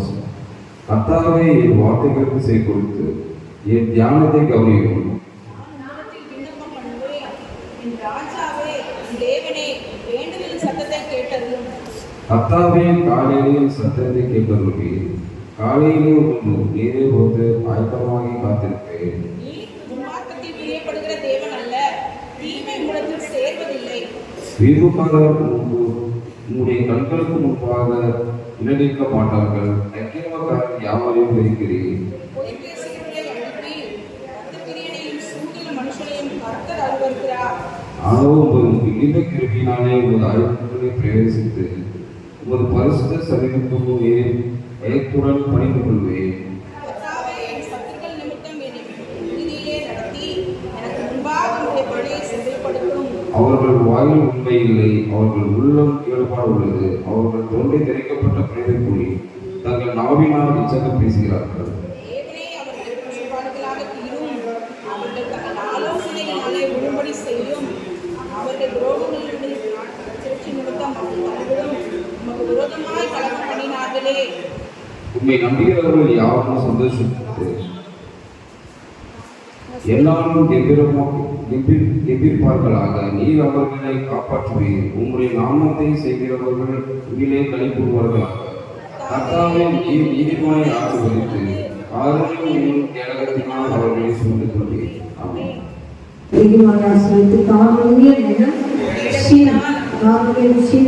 வசனம். கர்த்தாவே என் வார்த்தைகளுக்கு செய் கொடுத்து என் தியானத்தை கவனியும் நாமத்தில் விண்ணப்பம் பண்ணுவேன் என் ராஜாவே என் தேவனே வேண்டுதல் சத்தத்தை கேட்பதற்கு காலையிலே உங்கள் நீரே ஆயத்தமாகி காத்திருப்பேன். வீடுக்காரர் முன்பு உம்முடைய கண்களுக்கு முன்பாக இணடிக்க மாட்டார்கள். நக்கிரமக்காரர் யாவரையும் இருக்கிறீர்கள் பொய் உமது கிருபியினாலே உமது பிரவேசித்து உமது பரிசுத்த சமீபத்துமே பயத்துடன் பணிந்து கொள்வேன். அவர்கள் வாயில் உண்மை இல்லை அவர்கள் உள்ளம் ஈடுபாடு உள்ளது. அவர்கள் தொண்டை திரைக்கப்பட்ட பிரேதை கூறி தங்கள் நாவினால் இச்சகம் பேசுகிறார்கள். உண்மை நம்புகிறவர்கள் யாரும் சந்தோஷப்பட்டு எல்லாரும் கெம்பீரமா கெம்பீர் கெம்பீர்ப்பார்களாக நீர் அவர்களை காப்பாற்றுவீர் உங்களுடைய நாமத்தை செய்கிறவர்கள் உயிலே கழிப்புறுவார்களாக. கர்த்தாவே நீர் நீதிமாய் ஆசீர்வதித்து ஆரோக்கியம் தியாகத்தினால் அவர்களை சூழ்ந்து கொள்வீர் ஆமென்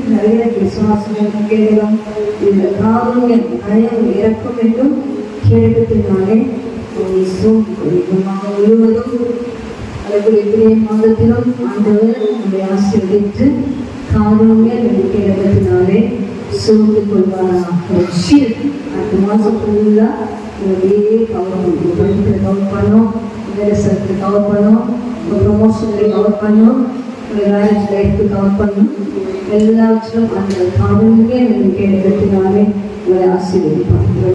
நிறைய விசுவாசம் கேட்கலாம் இந்த காரணிய நயம் இறக்கும் என்றும் கேடகத்தினாலே குடும்பமாக முழுவதும் அதற்கு மாதத்திலும் ஆண்டவர் நம்மை ஆசீர்வதித்து காரணிய கேடகத்தினாலே சூழ்ந்து கொள்வாராக. அடுத்த மாதம் ஃபுல்லாக அப்படியே கவர் பண்ணுவோம் கவர் பண்ணோம் வேலைசத்துக்கு கவர் பண்ணோம் உங்கள் கவர் பண்ணோம் உங்கள் லைஃப்க்கு கவர் எல்லாவற்றிலும் அந்த காரணமே எனக்கு இடத்தினாலே உங்களை ஆசீர்வதிப்பார்.